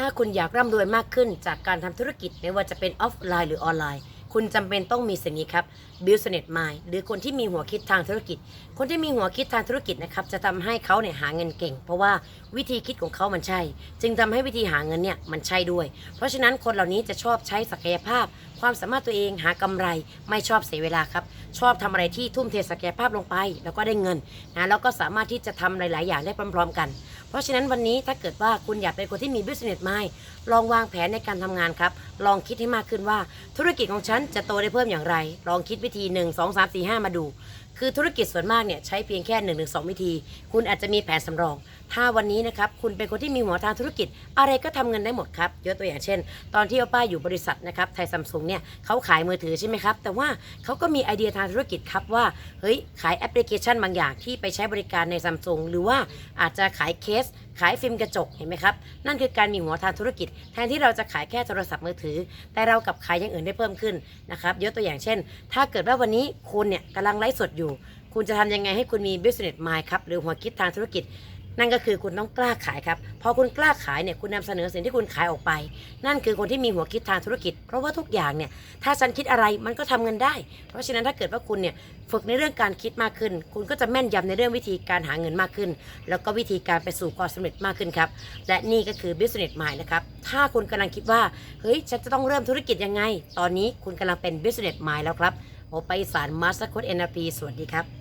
ถ้าคุณอยากร่ำรวยมากขึ้นจากการทำธุรกิจไม่ว่าจะเป็นออฟไลน์หรือออนไลน์ คุณจำเป็นต้องมีสิ่งนี้ครับ business mind หรือคนที่มีหัวคิดทางธุรกิจ คนที่มีหัวคิดทางธุรกิจนะครับจะทำให้เขาเนี่ยหาเงินเก่ง เพราะว่าวิธีคิดของเขามันใช่ จึงทำให้วิธีหาเงินเนี่ยมันใช่ด้วย เพราะฉะนั้นคนเหล่านี้จะชอบใช้ศักยภาพ ความสามารถตัวเองหากำไรไม่ชอบเสียเวลาครับ ชอบทำอะไรที่ทุ่มเทศักยภาพลงไป แล้วก็ได้เงินนะแล้วก็สามารถที่จะทำหลาย ๆ อย่างได้พร้อม ๆ กัน เพราะฉะนั้นวันนี้ถ้าเกิดว่าคุณอยากเป็นคนที่มี business mind ลองวางแผนในการทำงานครับ ลองคิดให้มากขึ้นว่า ธุรกิจของฉันจะโตได้เพิ่มอย่างไร ลองคิดวิธี 1 2 3 4 5 มาดูคือธุรกิจส่วนมากเนี่ยใช้เพียงแค่1นถึงสวิธี คุณอาจจะมีแผนสำรอง ถ้าวันนี้นะครับคุณเป็นคนที่มีหัวทางธุรกิจ อะไรก็ทำเงินได้หมดครับยกตัวอย่างเช่น ตอนที่อป้าอยู่บริษัทนะครับไทยซัมซุงเนี่ยเขาขายมือถือใช่ไหมครับ แต่ว่าเขาก็มีไอเดียทางธุรกิจครับว่าเฮ้ยขายแอปพลิเคชันบางอย่างที่ไปใช้บริการในซัมซุงหรือว่าอาจจะขายเคส ขายฟิล์มกระจกเห็นไหมครับ นั่นคือการมีหัวทางธุรกิจ แทนที่เราจะขายแค่โทรศัพท์มือถือ แต่เรากลับขายอย่างอื่นได้เพิ่มขึ้นนะครับยกตัวอย่างเช่น ถ้าเกิดว่าวันนี้คุณเนี่ยกำลังไลฟ์สดอยู่ คุณจะทำยังไงให้คุณมี business mind ครับหรือหัวคิดทางธุรกิจ นั่นก็คือคุณต้องกล้าขายครับ พอคุณกล้าขายเนี่ยคุณนำเสนอสิ่งที่คุณขายออกไป นั่นคือคนที่มีหัวคิดทางธุรกิจ เพราะว่าทุกอย่างเนี่ย ถ้าฉันคิดอะไรมันก็ทำเงินได้ เพราะฉะนั้นถ้าเกิดว่าคุณเนี่ยฝึกในเรื่องการคิดมากขึ้น คุณก็จะแม่นยำในเรื่องวิธีการหาเงินมากขึ้น แล้วก็วิธีการไปสู่ความสำเร็จมากขึ้นครับ และนี่ก็คือ business mind นะครับ ถ้าคุณกำลังคิดว่า เฮ้ย ฉันจะต้องเริ่มธุรกิจยังไง ตอนนี้คุณกำลังเป็น business mind แล้วครับโอไปสารมาสเตอร์โค้ด NLP สวัสดีครับ